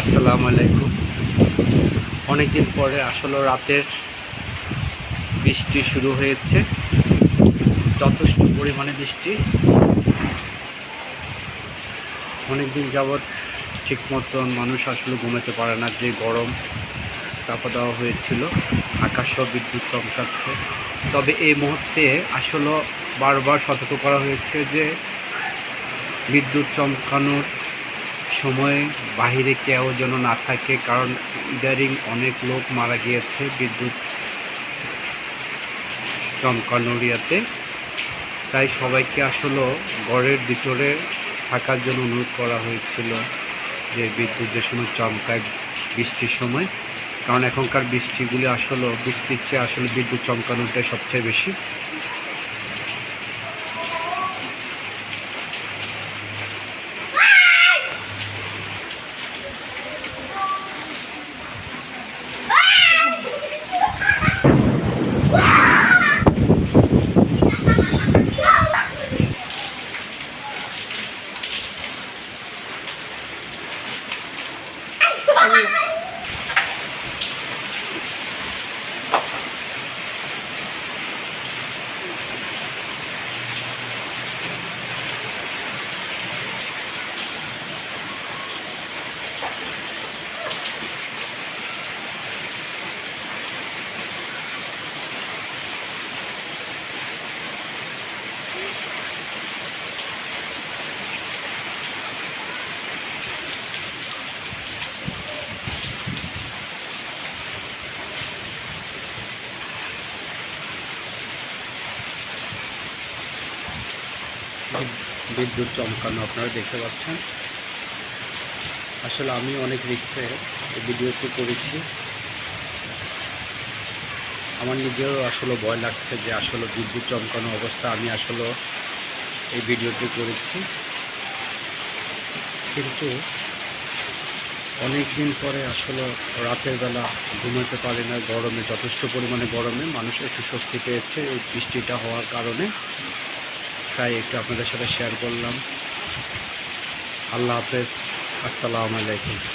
আসসালামু আলাইকুম। অনেকদিন পরে আসলে রাতের বৃষ্টি শুরু হয়েছে। যথেষ্ট পরিমাণে বৃষ্টি। অনেকদিন যাবৎ ঠিক মতন মানুষ আসলে ঘুমাতে পারে না, যে গরম চাপা দেওয়া হয়েছিল, আকাশও বিদ্যুৎ চমকাচ্ছে। তবে এই মুহূর্তে আসলে বারবার সতর্ক করা হয়েছে যে বিদ্যুৎ চমকানোর সময় বাহিরে কেউ যেন না থাকে, কারণ ইদারিং অনেক লোক মারা গিয়েছে বিদ্যুৎ চমকানোর ইয়াতে তাই সবাইকে আসলে ঘরের ভিতরে থাকার জন্য অনুরোধ করা হয়েছিল যে বিদ্যুৎ যে সময় চমকায় বৃষ্টির সময়, কারণ এখনকার বৃষ্টিগুলি আসলে বৃষ্টির চেয়ে আসলে বিদ্যুৎ চমকানোটাই সবচেয়ে বেশি। Ayun. বিদ্যুৎ চমকানো আপনারা দেখতে পাচ্ছেন। আসলে আমি অনেক রিক্সে এই ভিডিওটি করেছি। আমার নিজেরও আসলে ভয় লাগছে যে আসলে বিদ্যুৎ চমকানো অবস্থা আমি আসলে এই ভিডিওটি করেছি। কিন্তু অনেক দিন পরে আসলে রাতের বেলা ঘুমাতে পারে না, গরমে যথেষ্ট পরিমাণে গরমে মানুষ একটু স্বস্তি পেয়েছে এই বৃষ্টিটা হওয়ার কারণে। তাই একটু আপনাদের সাথে শেয়ার করলাম। আল্লাহ হাফেজ। আসসালামু আলাইকুম।